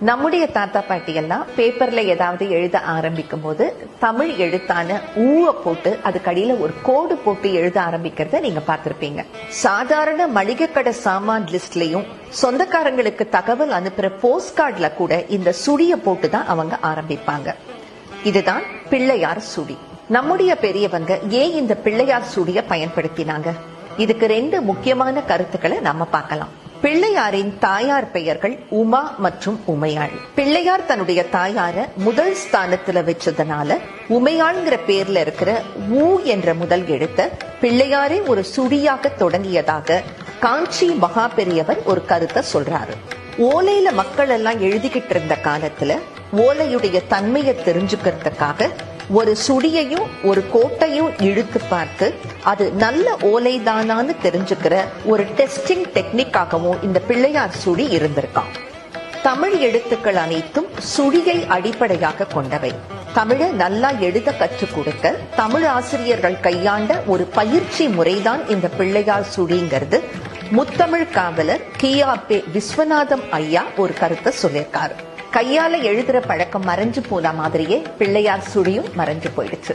நம்முடைய தாத்தா பாட்டி எல்லாம் பேப்பர்ல ஏதாவது எழுத ஆரம்பிக்கும் போது தமிழ் எழுத்தான ஊவ போட்டு அதுக்கடியில ஒரு கோடு போட்டு எழுத ஆரம்பிக்கிறத நீங்க பார்த்திருப்பீங்க. சாதாரண மளிகை கடை சாமான் லிஸ்ட்லயும் சொந்தக்காரங்களுக்கு தகவல் அனுப்புற போஸ்ட் கார்டுல கூட இந்த சுடிய போட்டு தான் அவங்க ஆரம்பிப்பாங்க. இதுதான் பிள்ளையார் சுடி. நம்முடைய பெரியவங்க ஏன் இந்த பிள்ளையார் சுடிய பயன்படுத்தினாங்க? இதுக்கு ரெண்டு முக்கியமான கருத்துக்களை நம்ம பார்க்கலாம். பிள்ளையாரின் தாயார் பெயர்கள் உமா மற்றும் உமையாள். பிள்ளையார் தன்னுடைய தாயார முதல் ஸ்தானத்துல வச்சதுனால உமையாள்ங்கிற பேர்ல இருக்கிற ஊ என்ற முதல் எழுத்த பிள்ளையாரே ஒரு சுடியாக தொடங்கியதாக காஞ்சி மகா பெரியவர் ஒரு கருத்தை சொல்றாரு. ஓலையில மக்கள் எல்லாம் எழுதிக்கிட்டு இருந்த காலத்துல ஓலையுடைய தன்மையை தெரிஞ்சுக்கிறதுக்காக ஒரு சுடியையும் ஒரு கோட்டையும் இழுத்து பார்த்து அது நல்ல ஓலைதானான்னு தெரிஞ்சுக்கிற ஒரு டெஸ்டிங் டெக்னிக்காகவும் இந்த பிள்ளையார் சுடி இருந்திருக்கான் தமிழ் எழுத்துக்கள் அனைத்தும் சுடியை அடிப்படையாக கொண்டவை. தமிழை நல்லா எழுத கற்றுக் கொடுக்க தமிழ் ஆசிரியர்கள் கையாண்ட ஒரு பயிற்சி முறைதான் இந்த பிள்ளையார் சுடிங்கிறது. முத்தமிழ் காவலர் கியாபே விஸ்வநாதம் ஐயா ஒரு கருத்தை சொல்லியிருக்காரு. கையால எழுதுற பழக்கம் மறைஞ்சு போன மாதிரியே பிள்ளையார் சுடியும் மறைஞ்சு போயிடுச்சு.